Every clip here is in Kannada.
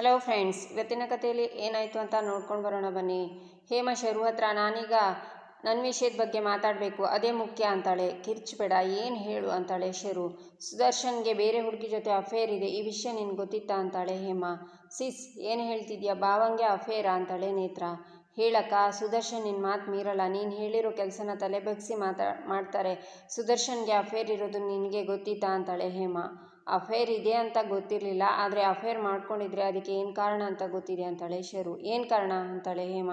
ಹಲೋ ಫ್ರೆಂಡ್ಸ್ ಇವತ್ತಿನ ಕಥೆಯಲ್ಲಿ ಏನಾಯಿತು ಅಂತ ನೋಡ್ಕೊಂಡು ಬರೋಣ ಬನ್ನಿ. ಹೇಮ ಶರು ಹತ್ರ ನಾನೀಗ ನನ್ನ ವಿಷಯದ ಬಗ್ಗೆ ಮಾತಾಡಬೇಕು, ಅದೇ ಮುಖ್ಯ ಅಂತಾಳೆ. ಕಿರ್ಚ್ಬೇಡ, ಏನು ಹೇಳು ಅಂತಾಳೆ ಶರು. ಸುದರ್ಶನ್ಗೆ ಬೇರೆ ಹುಡುಗಿ ಜೊತೆ ಅಫೇರ್ ಇದೆ, ಈ ವಿಷಯ ನಿನ್ಗೆ ಗೊತ್ತಿತ್ತಾ ಅಂತಾಳೆ ಹೇಮ. ಸಿಸ್, ಏನು ಹೇಳ್ತಿದ್ಯಾ? ಭಾವಂಗೆ ಅಫೇರಾ ಅಂತಾಳೆ ನೇತ್ರ. ಹೇಳಕ್ಕ, ಸುದರ್ಶನ್ ನಿನ್ನ ಮಾತು ಮೀರಲ್ಲ, ನೀನು ಹೇಳಿರೋ ಕೆಲಸನ ತಲೆಬಗ್ಸಿ ಮಾತಾ, ಮಾಡ್ತಾರೆ. ಸುದರ್ಶನ್ಗೆ ಅಫೇರ್ ಇರೋದು ನಿನಗೆ ಗೊತ್ತಿತ್ತಾ ಅಂತಾಳೆ ಹೇಮ. ಅಫೇರ್ ಇದೆ ಅಂತ ಗೊತ್ತಿರಲಿಲ್ಲ, ಆದರೆ ಅಫೇರ್ ಮಾಡ್ಕೊಂಡಿದ್ರೆ ಅದಕ್ಕೆ ಏನು ಕಾರಣ ಅಂತ ಗೊತ್ತಿದೆ ಅಂತಾಳೆ ಶರು. ಏನು ಕಾರಣ ಅಂತಾಳೆ ಹೇಮ?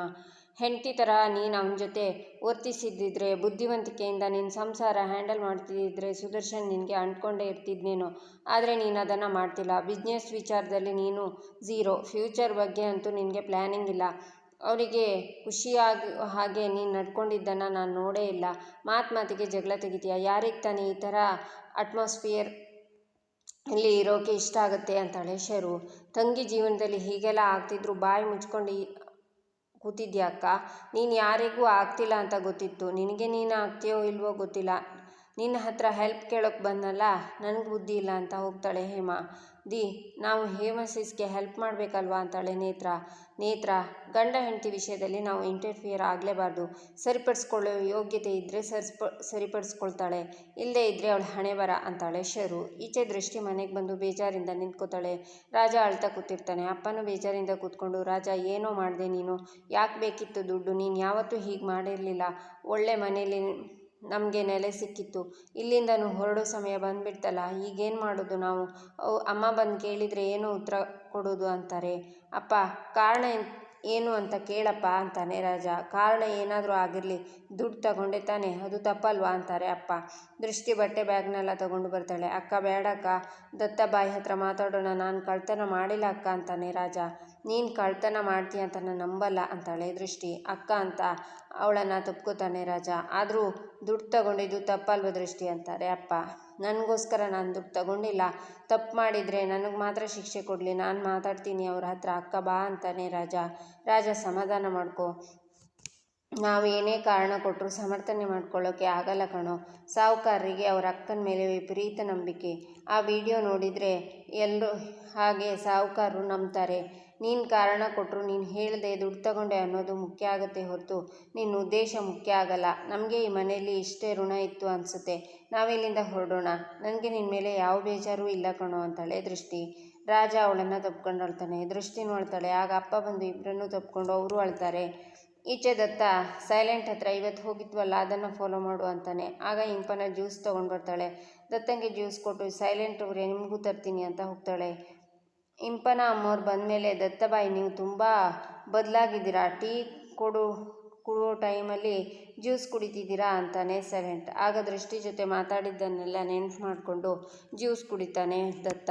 ಹೆಂಡತಿ ಥರ ನೀನು ಅವನ ಜೊತೆ ವರ್ತಿಸಿದ್ದಿದ್ರೆ, ಬುದ್ಧಿವಂತಿಕೆಯಿಂದ ನಿನ್ನ ಸಂಸಾರ ಹ್ಯಾಂಡಲ್ ಮಾಡ್ತಿದ್ದಿದ್ರೆ ಸುದರ್ಶನ್ ನಿನಗೆ ಅಂಟ್ಕೊಂಡೇ ಇರ್ತಿದ್ನೇನೋ? ಆದರೆ ನೀನು ಅದನ್ನು ಮಾಡ್ತಿಲ್ಲ. ಬಿಸ್ನೆಸ್ ವಿಚಾರದಲ್ಲಿ ನೀನು ಝೀರೋ. ಫ್ಯೂಚರ್ ಬಗ್ಗೆ ಅಂತೂ ನಿನಗೆ ಪ್ಲ್ಯಾನಿಂಗ್ ಇಲ್ಲ. ಅವರಿಗೆ ಖುಷಿಯಾಗಿ ಹಾಗೆ ನೀನು ನಡ್ಕೊಂಡಿದ್ದನ್ನು ನಾನು ನೋಡೇ ಇಲ್ಲ. ಮಾತು ಮಾತಿಗೆ ಜಗಳ ತೆಗಿತೀಯ. ಯಾರಿಗೆ ತಾನೇ ಈ ಥರ ಅಟ್ಮಾಸ್ಫಿಯರ್ ಇಲ್ಲಿ ಇರೋಕೆ ಇಷ್ಟ ಆಗುತ್ತೆ ಅಂತಾಳೆ ಶರು. ತಂಗಿ ಜೀವನದಲ್ಲಿ ಹೀಗೆಲ್ಲ ಆಗ್ತಿದ್ರು ಬಾಯಿ ಮುಚ್ಕೊಂಡು ಕೂತಿದ್ಯಾ ಅಕ್ಕ? ನೀನು ಯಾರಿಗೂ ಆಗ್ತಿಲ್ಲ ಅಂತ ಗೊತ್ತಿತ್ತು. ನಿನಗೆ ನೀನು ಆಗ್ತೀಯೋ ಇಲ್ವೋ ಗೊತ್ತಿಲ್ಲ. ನಿನ್ನ ಹತ್ರ ಹೆಲ್ಪ್ ಕೇಳೋಕೆ ಬಂದನಲ್ಲ, ನನಗೆ ಬುದ್ಧಿ ಇಲ್ಲ ಅಂತ ಹೋಗ್ತಾಳೆ ಹೇಮ. ದಿ, ನಾವು ಹೇಮ ಸಿಸ್ಗೆ ಹೆಲ್ಪ್ ಮಾಡಬೇಕಲ್ವಾ ಅಂತಾಳೆ ನೇತ್ರ. ನೇತ್ರ, ಗಂಡ ಹೆಂಡತಿ ವಿಷಯದಲ್ಲಿ ನಾವು ಇಂಟರ್ಫಿಯರ್ ಆಗಲೇಬಾರ್ದು. ಸರಿಪಡಿಸ್ಕೊಳ್ಳೋ ಯೋಗ್ಯತೆ ಇದ್ದರೆ ಸರಿಸ್ಪ, ಸರಿಪಡಿಸ್ಕೊಳ್ತಾಳೆ. ಇಲ್ಲದೇ ಇದ್ದರೆ ಅವಳು ಹಣೆ ಬರ ಅಂತಾಳೆ ಶರು. ಈಚೆ ದೃಷ್ಟಿ ಮನೆಗೆ ಬಂದು ಬೇಜಾರಿಂದ ನಿಂತ್ಕೋತಾಳೆ. ರಾಜ ಅಳ್ತಾ ಕೂತಿರ್ತಾನೆ. ಅಪ್ಪನೂ ಬೇಜಾರಿಂದ ಕೂತ್ಕೊಂಡು, ರಾಜ, ಏನೋ ಮಾಡಿದೆ ನೀನು? ಯಾಕೆ ಬೇಕಿತ್ತು ದುಡ್ಡು? ನೀನು ಯಾವತ್ತೂ ಹೀಗೆ ಮಾಡಿರಲಿಲ್ಲ. ಒಳ್ಳೆ ಮನೇಲಿ ನಮಗೆ ನೆಲೆ ಸಿಕ್ಕಿತ್ತು. ಇಲ್ಲಿಂದನೂ ಹೊರಡೋ ಸಮಯ ಬಂದುಬಿಡ್ತಲ್ಲ, ಈಗೇನು ಮಾಡೋದು ನಾವು? ಅಮ್ಮ ಬಂದು ಕೇಳಿದರೆ ಏನು ಉತ್ತರ ಕೊಡೋದು ಅಂತಾರೆ. ಅಪ್ಪ, ಕಾರಣ ಏನು ಅಂತ ಕೇಳಪ್ಪ ಅಂತಾನೆ ರಾಜ. ಕಾರಣ ಏನಾದರೂ ಆಗಿರಲಿ, ದುಡ್ಡು ತಗೊಂಡೆ ತಾನೆ, ಅದು ತಪ್ಪಲ್ವಾ ಅಂತಾರೆ ಅಪ್ಪ. ದೃಷ್ಟಿ ಬಟ್ಟೆ ಬ್ಯಾಗ್ನೆಲ್ಲ ತಗೊಂಡು ಬರ್ತಾಳೆ. ಅಕ್ಕ ಬೇಡಕ್ಕ ದತ್ತ ಬಾಯಿ ಹತ್ರ ಮಾತಾಡೋಣ, ನಾನು ಕಳ್ತನ ಮಾಡಿಲ್ಲ ಅಕ್ಕ ಅಂತಾನೆ ರಾಜ. ನೀನು ಕಳ್ತನ ಮಾಡ್ತೀಯ ಅಂತ ನಾನು ನಂಬಲ್ಲ ಅಂತಾಳೆ ದೃಷ್ಟಿ. ಅಕ್ಕ ಅಂತ ಅವಳನ್ನು ತಪ್ಕೋತಾನೆ ರಾಜ. ಆದರೂ ದುಡ್ಡು ತಗೊಂಡಿದ್ದು ತಪ್ಪಲ್ವ ದೃಷ್ಟಿ ಅಂತಾರೆ ಅಪ್ಪ. ನನಗೋಸ್ಕರ ನಾನು ದುಡ್ಡು ತಗೊಂಡಿಲ್ಲ. ತಪ್ಪು ಮಾಡಿದರೆ ನನಗೆ ಮಾತ್ರ ಶಿಕ್ಷೆ ಕೊಡಲಿ. ನಾನು ಮಾತಾಡ್ತೀನಿ ಅವ್ರ ಹತ್ರ. ಅಕ್ಕ ಬಾ ಅಂತಾನೆ ರಾಜ. ರಾಜ ಸಮಾಧಾನ ಮಾಡ್ಕೊ. ನಾವು ಏನೇ ಕಾರಣ ಕೊಟ್ಟರು ಸಮರ್ಥನೆ ಮಾಡ್ಕೊಳ್ಳೋಕೆ ಆಗಲ್ಲ ಕಣೋ. ಸಾಹುಕಾರರಿಗೆ ಅವರ ಅಕ್ಕನ ಮೇಲೆ ವಿಪರೀತ ನಂಬಿಕೆ. ಆ ವಿಡಿಯೋ ನೋಡಿದರೆ ಎಲ್ಲರೂ ಹಾಗೆ ಸಾಹುಕಾರರು ನಂಬ್ತಾರೆ. ನೀನು ಕಾರಣ ಕೊಟ್ಟರು ನೀನು ಹೇಳದೆ ದುಡ್ಡು ತಗೊಂಡೆ ಅನ್ನೋದು ಮುಖ್ಯ ಆಗುತ್ತೆ ಹೊರತು ನಿನ್ನ ಉದ್ದೇಶ ಮುಖ್ಯ ಆಗಲ್ಲ. ನಮಗೆ ಈ ಮನೆಯಲ್ಲಿ ಇಷ್ಟೇ ಋಣ ಇತ್ತು ಅನಿಸುತ್ತೆ. ನಾವಿಲ್ಲಿಂದ ಹೊರಡೋಣ. ನನಗೆ ನಿನ್ನ ಮೇಲೆ ಯಾವ ಬೇಜಾರು ಇಲ್ಲ ಕಣೋ ಅಂತಾಳೆ ದೃಷ್ಟಿ. ರಾಜ ಅವಳನ್ನು ತಪ್ಕೊಂಡು ಅಳ್ತಾನೆ. ದೃಷ್ಟಿ ನೋಡ್ತಾಳೆ ಆಗ ಅಪ್ಪ ಬಂದು ಇಬ್ಬರನ್ನೂ ತಪ್ಕೊಂಡು ಅವರು ಅಳ್ತಾರೆ. ಈಚೆ ದತ್ತ ಸೈಲೆಂಟ್ ಹತ್ರ ಇವತ್ತು ಹೋಗಿದ್ವಲ್ಲ, ಅದನ್ನು ಫಾಲೋ ಮಾಡು ಅಂತಾನೆ. ಆಗ ಇಂಪನ ಜ್ಯೂಸ್ ತೊಗೊಂಡು ಬರ್ತಾಳೆ. ದತ್ತಂಗೆ ಜ್ಯೂಸ್ ಕೊಟ್ಟು, ಸೈಲೆಂಟ್ ಅವರೇ, ನಿಮಗೂ ತರ್ತೀನಿ ಅಂತ ಹೋಗ್ತಾಳೆ. ಇಂಪನ ಅಮ್ಮೋರು ಬಂದಮೇಲೆ ದತ್ತಬಾಯಿ ನೀವು ತುಂಬ ಬದಲಾಗಿದ್ದೀರಾ? ಟೀ ಕೊಡು ಕೊಡೋ ಟೈಮಲ್ಲಿ ಜ್ಯೂಸ್ ಕುಡಿತಿದ್ದೀರಾ ಅಂತಾನೆ ಸೆವೆಂತ್. ಆಗ ದೃಷ್ಟಿ ಜೊತೆ ಮಾತಾಡಿದ್ದನ್ನೆಲ್ಲ ನೆನ್ಪು ಮಾಡಿಕೊಂಡು ಜ್ಯೂಸ್ ಕುಡಿತಾನೆ ದತ್ತ.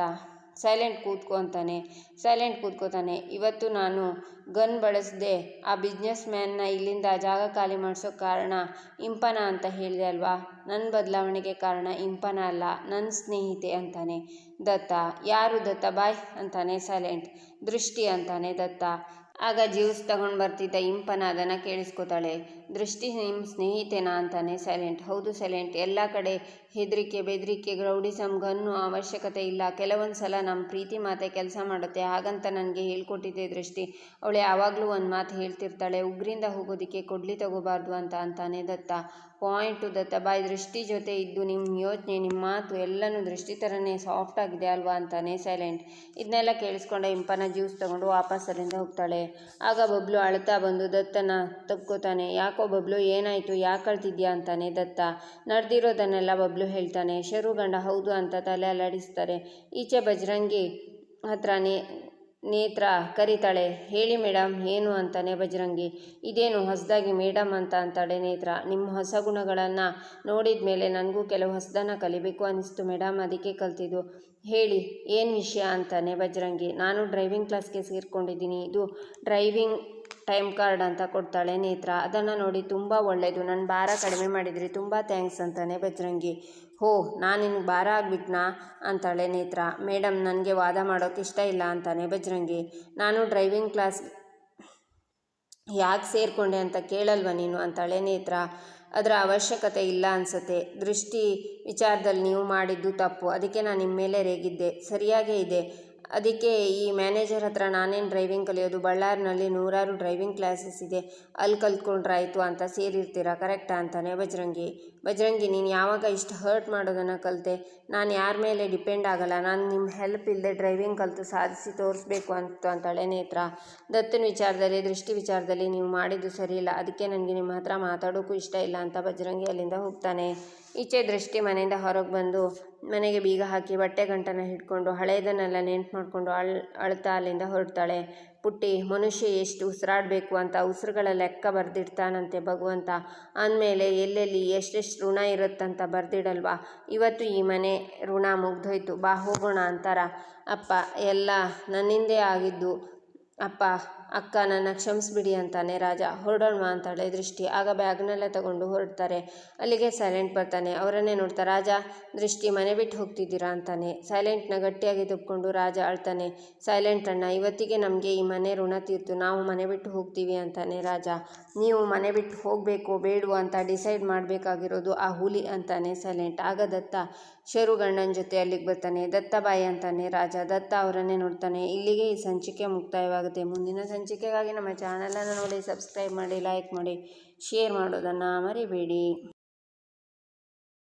ಸೈಲೆಂಟ್ ಕೂತ್ಕೊ ಅಂತಾನೆ ಸೈಲೆಂಟ್ ಕೂತ್ಕೋತಾನೆ. ಇವತ್ತು ನಾನು ಗನ್ ಬಳಸದೆ. ಆ ಬಿಸ್ನೆಸ್ ಮ್ಯಾನ್ನ ಇಲ್ಲಿಂದ ಜಾಗ ಖಾಲಿ ಮಾಡಿಸೋ ಕಾರಣ ಇಂಪನ ಅಂತ ಹೇಳಿದೆ ಅಲ್ವಾ? ನನ್ನ ಬದಲಾವಣೆಗೆ ಕಾರಣ ಇಂಪನ ಅಲ್ಲ ನನ್ನ ಸ್ನೇಹಿತೆ ಅಂತಾನೆ. ದತ್ತ, ಯಾರು ದತ್ತ? ಬಾಯ್ ಅಂತಾನೆ, ಸೈಲೆಂಟ್. ದೃಷ್ಟಿ ಅಂತಾನೆ, ದತ್ತ. ಆಗ ಜ್ಯೂಸ್ ತಗೊಂಡು ಬರ್ತಿದ್ದ ಇಂಪನ ಅದನ್ನು ಕೇಳಿಸ್ಕೊತಾಳೆ. ದೃಷ್ಟಿ ನಿಮ್ಮ ಸ್ನೇಹಿತೆನಾ ಅಂತಾನೆ ಸೈಲೆಂಟ್ ಹೌದು ಸೈಲೆಂಟ್ ಎಲ್ಲ ಕಡೆ ಹೆದರಿಕೆ, ಬೆದರಿಕೆ ಗ್ರೌಡಿಸಮ್ ಗನ್ನು ಅವಶ್ಯಕತೆ ಇಲ್ಲ. ಕೆಲವೊಂದು ಸಲ ನಮ್ಮ ಪ್ರೀತಿ ಮಾತೆ ಕೆಲಸ ಮಾಡುತ್ತೆ. ಹಾಗಂತ ನನಗೆ ಹೇಳ್ಕೊಟ್ಟಿದ್ದೆ ದೃಷ್ಟಿ. ಅವಳು ಯಾವಾಗಲೂ ಒಂದು ಮಾತು ಹೇಳ್ತಿರ್ತಾಳೆ. ಉಗ್ರಿಂದ ಹೋಗೋದಕ್ಕೆ ಕೊಡ್ಲಿ ತಗೋಬಾರ್ದು ಅಂತ ಅಂತಾನೆ ದತ್ತ. ಪಾಯಿಂಟು ದತ್ತ. ಬಾಯ್ ದೃಷ್ಟಿ ಜೊತೆ ಇದ್ದು ನಿಮ್ಮ ಯೋಚನೆ ನಿಮ್ಮ ಮಾತು ಎಲ್ಲನೂ ದೃಷ್ಟಿ ಥರನೇ ಸಾಫ್ಟ್ ಆಗಿದೆ ಅಲ್ವಾ ಅಂತಾನೆ ಸೈಲೆಂಟ್ ಇದನ್ನೆಲ್ಲ ಕೇಳಿಸ್ಕೊಂಡೆ ಇಂಪನ ಜ್ಯೂಸ್ ತಗೊಂಡು ವಾಪಸ್ ಅಲ್ಲಿಂದ ಹೋಗ್ತಾಳೆ. ಆಗ ಬಬ್ಲು ಅಳ್ತಾ ಬಂದು ದತ್ತನ ತಪ್ಕೋತಾನೆ. ಯಾಕೋ ಬಬ್ಲು ಏನಾಯಿತು, ಯಾಕೆ ಅಳ್ತಿದ್ಯಾ ಅಂತಾನೆ ದತ್ತ. ನಡೆದಿರೋದನ್ನೆಲ್ಲ ಬಬ್ಲು ಹೇಳ್ತಾನೆ. ಶರು ಗಂಡ ಹೌದು ಅಂತ ತಲೆ ಅಲ್ಲಾಡಿಸ್ತಾರೆ. ಈಚೆ ಬಜರಂಗಿ ಹತ್ರ ನೇತ್ರ ಕರಿತಾಳೆ. ಹೇಳಿ ಮೇಡಮ್ ಏನು ಅಂತಾನೆ ಬಜರಂಗಿ. ಇದೇನು ಹೊಸದಾಗಿ ಮೇಡಮ್ ಅಂತ ಅಂತಾಳೆ ನೇತ್ರ. ನಿಮ್ಮ ಹೊಸ ಗುಣಗಳನ್ನು ನೋಡಿದ ಮೇಲೆ ನನಗೂ ಕೆಲವು ಹೊಸದನ್ನು ಕಲಿಬೇಕು ಅನಿಸ್ತು ಮೇಡಮ್ ಅದಕ್ಕೆ ಕಲ್ತಿದ್ದು. ಹೇಳಿ, ಏನು ವಿಷಯ ಅಂತಾನೆ ಬಜರಂಗಿ. ನಾನು ಡ್ರೈವಿಂಗ್ ಕ್ಲಾಸ್ಗೆ ಸೇರಿಕೊಂಡಿದ್ದೀನಿ. ಇದು ಡ್ರೈವಿಂಗ್ ಟೈಮ್ ಕಾರ್ಡ್ ಅಂತ ಕೊಡ್ತಾಳೆ ನೇತ್ರ. ಅದನ್ನು ನೋಡಿ ತುಂಬ ಒಳ್ಳೆಯದು ನನ್ನ ಭಾರ ಕಡಿಮೆ ಮಾಡಿದ್ರಿ. ತುಂಬ ಥ್ಯಾಂಕ್ಸ್ ಅಂತಾನೆ ಬಜರಂಗಿ. ಹೋ, ನಾನು ನಿನಗೆ ಭಾರ ಆಗ್ಬಿಟ್ನಾ? ಅಂತಾಳೆ ನೇತ್ರ. ಮೇಡಮ್ ನನಗೆ ವಾದ ಮಾಡೋಕೆ ಇಷ್ಟ ಇಲ್ಲ ಅಂತಾನೆ ಬಜರಂಗಿ. ನಾನು ಡ್ರೈವಿಂಗ್ ಕ್ಲಾಸ್ ಯಾಕೆ ಸೇರಿಕೊಂಡೆ ಅಂತ ಕೇಳಲ್ವ ನೀನು? ಅಂತಾಳೆ ನೇತ್ರ. ಅದರ ಅವಶ್ಯಕತೆ ಇಲ್ಲ ಅನಿಸುತ್ತೆ. ದೃಷ್ಟಿ ವಿಚಾರದಲ್ಲಿ ನೀವು ಮಾಡಿದ್ದು ತಪ್ಪು. ಅದಕ್ಕೆ ನಾನು ನಿಮ್ಮ ಮೇಲೆ ರೇಗಿದ್ದೆ. ಸರಿಯಾಗೇ ಇದೆ. ಅದಕ್ಕೆ ಈ ಮ್ಯಾನೇಜರ್ ಹತ್ರ ನಾನೇನು ಡ್ರೈವಿಂಗ್ ಕಲಿಯೋದು? ಬಳ್ಳಾರಿನಲ್ಲಿ ನೂರಾರು ಡ್ರೈವಿಂಗ್ ಕ್ಲಾಸಸ್ ಇದೆ. ಅಲ್ಲಿ ಕಲ್ತ್ಕೊಂಡ್ರಾಯ್ತು ಅಂತ ಸೇರಿರ್ತೀರಾ? ಕರೆಕ್ಟಾ ಅಂತಾನೆ ಬಜರಂಗಿ. ಬಜರಂಗಿ, ನೀನು ಯಾವಾಗ ಇಷ್ಟು ಹರ್ಟ್ ಮಾಡೋದನ್ನು ಕಲಿತೆ? ನಾನು ಯಾರ ಮೇಲೆ ಡಿಪೆಂಡ್ ಆಗಲ್ಲ. ನಾನು ನಿಮ್ಮ ಹೆಲ್ಪ್ ಇಲ್ಲದೆ ಡ್ರೈವಿಂಗ್ ಕಲಿತು ಸಾಧಿಸಿ ತೋರಿಸ್ಬೇಕು ಅಂತ ಅಂತಾಳೆ ನೇತ್ರ. ದತ್ತನ ವಿಚಾರದಲ್ಲಿ, ದೃಷ್ಟಿ ವಿಚಾರದಲ್ಲಿ ನೀವು ಮಾಡಿದ್ದು ಸರಿ ಇಲ್ಲ. ಅದಕ್ಕೆ ನನಗೆ ನಿಮ್ಮ ಹತ್ರ ಮಾತಾಡೋಕ್ಕೂ ಇಷ್ಟ ಇಲ್ಲ ಅಂತ ಬಜರಂಗಿ ಅಲ್ಲಿಂದ ಹೋಗ್ತಾನೆ. ಈಚೆ ದೃಷ್ಟಿ ಮನೆಯಿಂದ ಹೊರಗೆ ಬಂದು ಮನೆಗೆ ಬೀಗ ಹಾಕಿ ಬಟ್ಟೆ ಗಂಟನ ಹಿಡ್ಕೊಂಡು ಹಳೆಯದನ್ನೆಲ್ಲ ನೆನ್ಪು ಮಾಡಿಕೊಂಡು ಅಳ್, ಅಳ್ತಾ ಅಲ್ಲಿಂದ ಹೊರಡ್ತಾಳೆ. ಪುಟ್ಟಿ, ಮನುಷ್ಯ ಎಷ್ಟು ಉಸಿರಾಡಬೇಕು ಅಂತ ಉಸಿರುಗಳ ಲೆಕ್ಕ ಬರೆದಿಡ್ತಾನಂತೆ ಭಗವಂತ. ಅಂದಮೇಲೆ ಎಲ್ಲೆಲ್ಲಿ ಎಷ್ಟೆಷ್ಟು ಋಣ ಇರುತ್ತಂತ ಬರೆದಿಡಲ್ವಾ? ಇವತ್ತು ಈ ಮನೆ ಋಣ ಮುಗ್ದೋಯ್ತು. ಬಾ ಹೋಗೋಣ ಅಂತಾರ. ಅಪ್ಪ, ಎಲ್ಲ ನನ್ನಿಂದೇ ಆಗಿದ್ದು. ಅಪ್ಪ ಅಕ್ಕ ನನ್ನ ಕ್ಷಮಿಸ್ಬಿಡಿ ಅಂತಾನೆ ರಾಜ ಹೊರಡೋಣ ಅಂತಾಳೆ. ದೃಷ್ಟಿ ಆಗ ಬ್ಯಾಗ್ನೆಲ್ಲ ತಗೊಂಡು ಹೊರಡ್ತಾರೆ. ಅಲ್ಲಿಗೆ ಸೈಲೆಂಟ್ ಬರ್ತಾನೆ. ಅವರನ್ನೇ ನೋಡ್ತಾ ರಾಜ, ದೃಷ್ಟಿ ಮನೆ ಬಿಟ್ಟು ಹೋಗ್ತಿದ್ದೀರಾ ಅಂತಾನೆ. ಸೈಲೆಂಟ್ನ ಗಟ್ಟಿಯಾಗಿ ತುಪ್ಕೊಂಡು ರಾಜ ಅಳ್ತಾನೆ. ಸೈಲೆಂಟ್ ಅಣ್ಣ, ಇವತ್ತಿಗೆ ನಮಗೆ ಈ ಮನೆ ಋಣ ತೀರ್ತು. ನಾವು ಮನೆ ಬಿಟ್ಟು ಹೋಗ್ತೀವಿ ಅಂತಾನೆ ರಾಜ. ನೀವು ಮನೆ ಬಿಟ್ಟು ಹೋಗಬೇಕು ಬೇಡುವ ಅಂತ ಡಿಸೈಡ್ ಮಾಡಬೇಕಾಗಿರೋದು ಆ ಹುಲಿ ಅಂತಾನೆ ಸೈಲೆಂಟ್. ಆಗ ದತ್ತ ಶರು ಗಂಡನ ಜೊತೆ ಅಲ್ಲಿಗೆ ಬರ್ತಾನೆ. ದತ್ತ ಬಾಯಿ ಅಂತಾನೆ. ರಾಜ ದತ್ತ ಅವರನ್ನೇ ನೋಡ್ತಾನೆ. ಇಲ್ಲಿಗೆ ಈ ಸಂಚಿಕೆ ಮುಕ್ತಾಯವಾಗುತ್ತೆ. ಮುಂದಿನ ಸಂಚಿಕೆಗಾಗಿ ನಮ್ಮ ಚಾನಲನ್ನು ನೋಡಿ, ಸಬ್ಸ್ಕ್ರೈಬ್ ಮಾಡಿ, ಲೈಕ್ ಮಾಡಿ, ಶೇರ್ ಮಾಡೋದನ್ನು ಮರಿಬೇಡಿ.